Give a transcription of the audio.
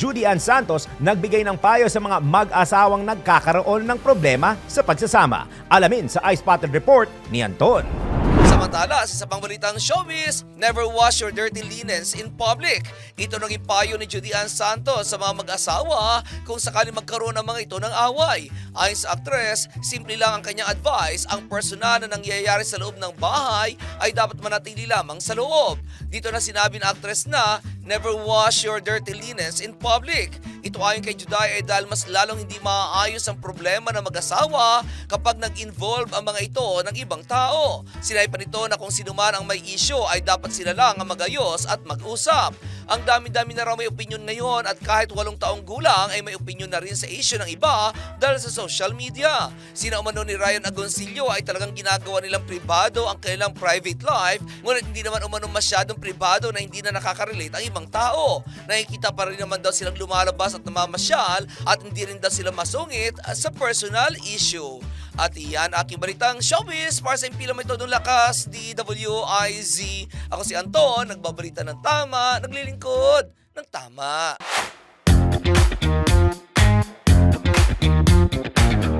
Judy Ann Santos nagbigay ng payo sa mga mag-asawang nagkakaroon ng problema sa pagsasama. Alamin sa Ice Spotted Report ni Anton. Samantala, sa isang balitang showbiz, never wash your dirty linens in public. Ito naging payo ni Judy Ann Santos sa mga mag-asawa kung sakali magkaroon ng mga ito ng away. Ayon sa aktres, simple lang ang kanyang advice, ang personal na nangyayari sa loob ng bahay ay dapat manatili lamang sa loob. Dito na sinabi ng aktres na, never wash your dirty linens in public. Ito ayon kay Juday ay dahil mas lalong hindi maaayos ang problema ng mag-asawa kapag nag-involve ang mga ito ng ibang tao. Sinabi pa nito na kung sino man ang may issue ay dapat sila lang ang magayos at mag-usap. Ang dami-dami na raw may opinion ngayon at kahit walong taong gulang ay may opinion na rin sa issue ng iba dahil sa social media. Sina umano ni Ryan Agoncillo ay talagang ginagawa nilang pribado ang kanilang private life ngunit hindi naman umano masyadong pribado na hindi na nakaka-relate ang ibang tao. Nakikita pa rin naman daw silang lumalabas at namamasyal at hindi rin daw sila masungit sa personal issue. At iyan aking balitang showbiz para sa impila may todong lakas, DWIZ. Ako si Anton, nagbabalita ng tama, naglilingkod ng tama.